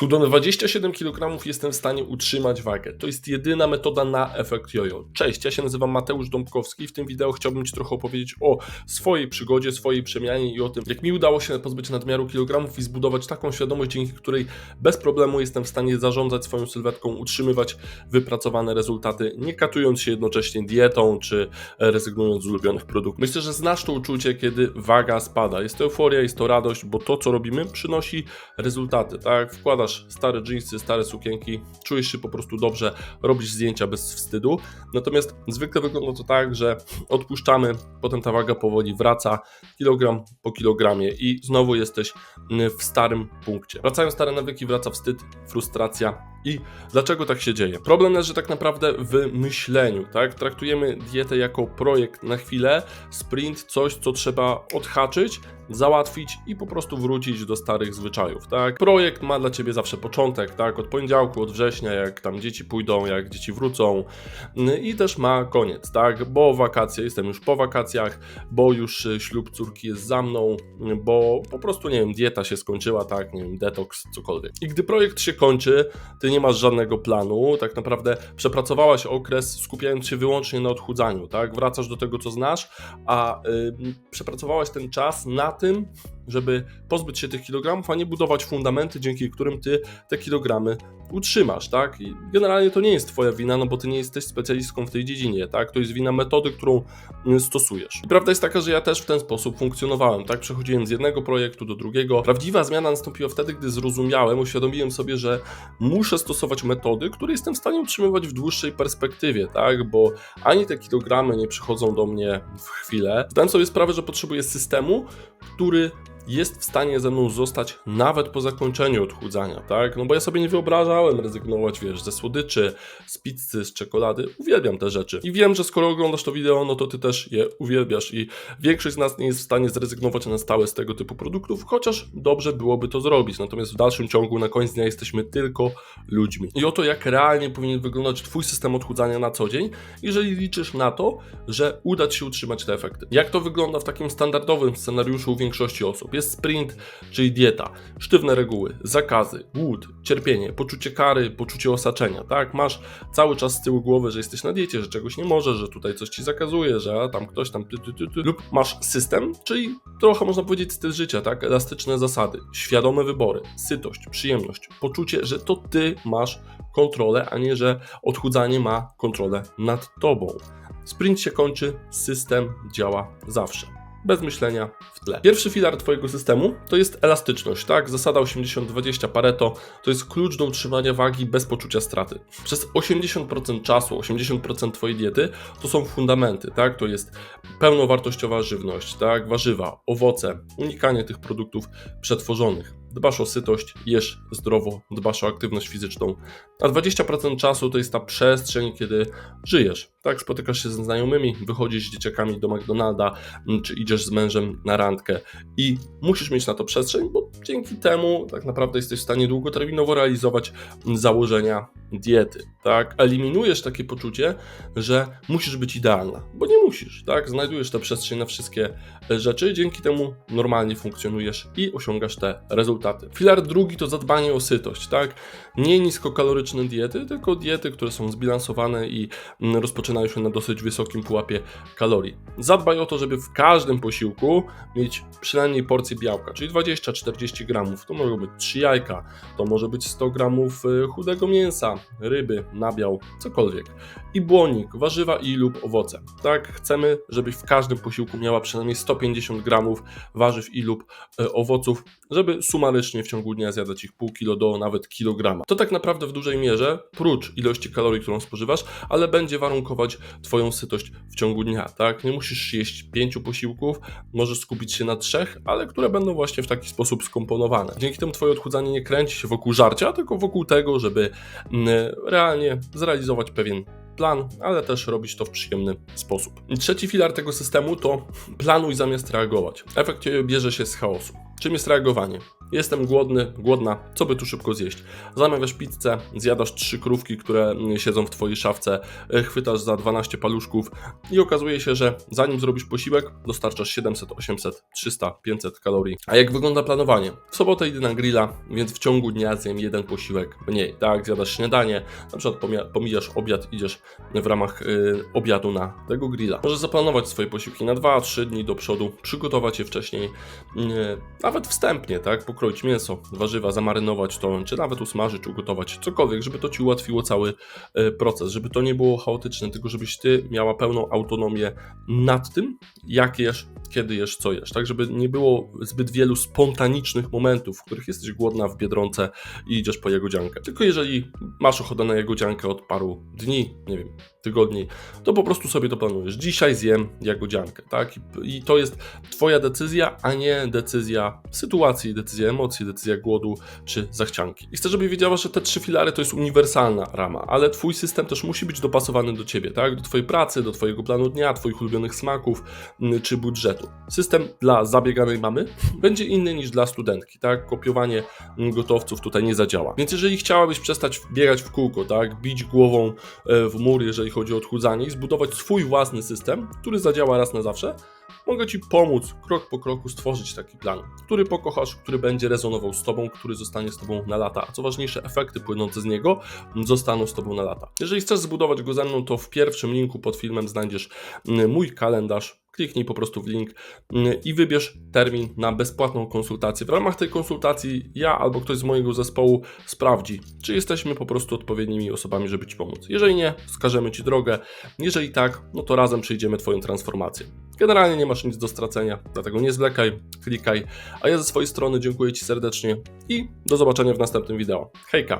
Schudłem 27 kg jestem w stanie utrzymać wagę. To jest jedyna metoda na efekt jojo. Cześć, ja się nazywam Mateusz Dąbkowski i w tym wideo chciałbym Ci trochę opowiedzieć o swojej przygodzie, swojej przemianie i o tym, jak mi udało się pozbyć nadmiaru kilogramów i zbudować taką świadomość, dzięki której bez problemu jestem w stanie zarządzać swoją sylwetką, utrzymywać wypracowane rezultaty, nie katując się jednocześnie dietą czy rezygnując z ulubionych produktów. Myślę, że znasz to uczucie, kiedy waga spada. Jest to euforia, jest to radość, bo to, co robimy, przynosi rezultaty, tak? Wkładasz stare jeansy, stare sukienki, czujesz się po prostu dobrze, robisz zdjęcia bez wstydu. Natomiast zwykle wygląda to tak, że odpuszczamy, potem ta waga powoli wraca, kilogram po kilogramie i znowu jesteś w starym punkcie. Wracają stare nawyki, wraca wstyd, frustracja, i dlaczego tak się dzieje? Problem leży tak naprawdę w myśleniu, tak? Traktujemy dietę jako projekt na chwilę, sprint, coś, co trzeba odhaczyć, załatwić i po prostu wrócić do starych zwyczajów, tak? Projekt ma dla Ciebie zawsze początek, tak? Od poniedziałku, od września, jak tam dzieci pójdą, jak dzieci wrócą i też ma koniec, tak? Bo wakacje, jestem już po wakacjach, bo już y, ślub córki jest za mną, bo po prostu, nie wiem, dieta się skończyła, tak? Nie wiem, detoks, cokolwiek. I gdy projekt się kończy, Ty nie masz żadnego planu, tak naprawdę przepracowałaś okres skupiając się wyłącznie na odchudzaniu, tak? Wracasz do tego, co znasz, a przepracowałaś ten czas na tym, żeby pozbyć się tych kilogramów, a nie budować fundamenty, dzięki którym ty te kilogramy utrzymasz, tak? I generalnie to nie jest twoja wina, no bo ty nie jesteś specjalistką w tej dziedzinie, tak? To jest wina metody, którą mm, stosujesz. I prawda jest taka, że ja też w ten sposób funkcjonowałem, tak? Przechodziłem z jednego projektu do drugiego. Prawdziwa zmiana nastąpiła wtedy, gdy zrozumiałem, uświadomiłem sobie, że muszę stosować metody, które jestem w stanie utrzymywać w dłuższej perspektywie, tak? Bo ani te kilogramy nie przychodzą do mnie w chwilę. Zdałem sobie sprawę, że potrzebuję systemu, który jest w stanie ze mną zostać nawet po zakończeniu odchudzania, tak? No bo ja sobie nie wyobrażałem rezygnować, wiesz, ze słodyczy, z pizzy, z czekolady. Uwielbiam te rzeczy. I wiem, że skoro oglądasz to wideo, no to ty też je uwielbiasz i większość z nas nie jest w stanie zrezygnować na stałe z tego typu produktów, chociaż dobrze byłoby to zrobić. Natomiast w dalszym ciągu na koniec dnia jesteśmy tylko ludźmi. I oto jak realnie powinien wyglądać twój system odchudzania na co dzień, jeżeli liczysz na to, że uda ci się utrzymać te efekty. Jak to wygląda w takim standardowym scenariuszu u większości osób? Jest sprint, czyli dieta, sztywne reguły, zakazy, głód, cierpienie, poczucie kary, poczucie osaczenia, tak? Masz cały czas z tyłu głowy, że jesteś na diecie, że czegoś nie możesz, że tutaj coś ci zakazuje, że tam ktoś tam ty, ty, ty, ty. lub masz system, czyli trochę można powiedzieć styl życia, tak? Elastyczne zasady, świadome wybory, sytość, przyjemność, poczucie, że to ty masz kontrolę, a nie, że odchudzanie ma kontrolę nad tobą. Sprint się kończy, system działa zawsze bez myślenia w tle. Pierwszy filar Twojego systemu to jest elastyczność, tak? Zasada 80-20 Pareto to jest klucz do utrzymania wagi bez poczucia straty. Przez 80% czasu, 80% Twojej diety to są fundamenty, tak? To jest pełnowartościowa żywność, tak? Warzywa, owoce, unikanie tych produktów przetworzonych dbasz o sytość, jesz zdrowo, dbasz o aktywność fizyczną. A 20% czasu to jest ta przestrzeń, kiedy żyjesz. Tak, spotykasz się ze znajomymi, wychodzisz z dzieciakami do McDonalda, czy idziesz z mężem na randkę i musisz mieć na to przestrzeń, bo dzięki temu tak naprawdę jesteś w stanie długoterminowo realizować założenia diety. Tak, eliminujesz takie poczucie, że musisz być idealna, bo nie musisz. Tak, znajdujesz tę przestrzeń na wszystkie rzeczy, dzięki temu normalnie funkcjonujesz i osiągasz te rezultaty. Filar drugi to zadbanie o sytość, tak? Nie niskokaloryczne diety, tylko diety, które są zbilansowane i mm, rozpoczynają się na dosyć wysokim pułapie kalorii. Zadbaj o to, żeby w każdym posiłku mieć przynajmniej porcję białka, czyli 20-40 gramów. To mogą być 3 jajka, to może być 100 gramów y, chudego mięsa, ryby, nabiał, cokolwiek. I błonik, warzywa i lub owoce. Tak, chcemy, żebyś w każdym posiłku miała przynajmniej 150 gramów warzyw i lub y, owoców, żeby suma sumarycznie w ciągu dnia zjadać ich pół kilo do nawet kilograma. To tak naprawdę w dużej mierze, prócz ilości kalorii, którą spożywasz, ale będzie warunkować Twoją sytość w ciągu dnia, tak? Nie musisz jeść pięciu posiłków, możesz skupić się na trzech, ale które będą właśnie w taki sposób skomponowane. Dzięki temu Twoje odchudzanie nie kręci się wokół żarcia, tylko wokół tego, żeby mm, realnie zrealizować pewien plan, ale też robić to w przyjemny sposób. trzeci filar tego systemu to planuj zamiast reagować. Efekt bierze się z chaosu. Czym jest reagowanie? Jestem głodny, głodna, co by tu szybko zjeść? Zamawiasz pizzę, zjadasz trzy krówki, które siedzą w twojej szafce, chwytasz za 12 paluszków i okazuje się, że zanim zrobisz posiłek, dostarczasz 700, 800, 300, 500 kalorii. A jak wygląda planowanie? W sobotę idę na grilla, więc w ciągu dnia zjem jeden posiłek mniej, tak? Zjadasz śniadanie, na przykład pomija- pomijasz obiad, idziesz w ramach y, obiadu na tego grilla. Możesz zaplanować swoje posiłki na 2-3 dni do przodu, przygotować je wcześniej, y, nawet wstępnie, tak? Pokroić mięso, warzywa, zamarynować to, czy nawet usmażyć, ugotować, cokolwiek, żeby to Ci ułatwiło cały y, proces, żeby to nie było chaotyczne, tylko żebyś Ty miała pełną autonomię nad tym, jak jesz, kiedy jesz, co jesz, tak? Żeby nie było zbyt wielu spontanicznych momentów, w których jesteś głodna w Biedronce i idziesz po jagodziankę. Tylko jeżeli masz ochotę na jagodziankę od paru dni, nie wiem, tygodni, to po prostu sobie to planujesz. Dzisiaj zjem jagodziankę, tak? I, to jest Twoja decyzja, a nie decyzja sytuacji, decyzja emocji, decyzja głodu czy zachcianki. I chcę, żeby wiedziała, że te trzy filary to jest uniwersalna rama, ale Twój system też musi być dopasowany do Ciebie, tak? Do Twojej pracy, do Twojego planu dnia, Twoich ulubionych smaków mm, czy budżetu. System dla zabieganej mamy będzie inny niż dla studentki, tak? Kopiowanie mm, gotowców tutaj nie zadziała. Więc jeżeli chciałabyś przestać biegać w kółko, tak? Bić głową e, w mur, jeżeli chodzi o odchudzanie i zbudować swój własny system, który zadziała raz na zawsze, mogę Ci pomóc krok po kroku stworzyć taki plan, który pokochasz, który będzie rezonował z Tobą, który zostanie z Tobą na lata, a co ważniejsze, efekty płynące z niego zostaną z Tobą na lata. Jeżeli chcesz zbudować go ze mną, to w pierwszym linku pod filmem znajdziesz mm, mój kalendarz, kliknij po prostu w link mm, i wybierz termin na bezpłatną konsultację. W ramach tej konsultacji ja albo ktoś z mojego zespołu sprawdzi, czy jesteśmy po prostu odpowiednimi osobami, żeby Ci pomóc. Jeżeli nie, wskażemy Ci drogę. Jeżeli tak, no to razem przejdziemy Twoją transformację. Generalnie nie masz nic do stracenia, dlatego nie zwlekaj, klikaj. A ja ze swojej strony dziękuję Ci serdecznie i do zobaczenia w następnym wideo. Hejka!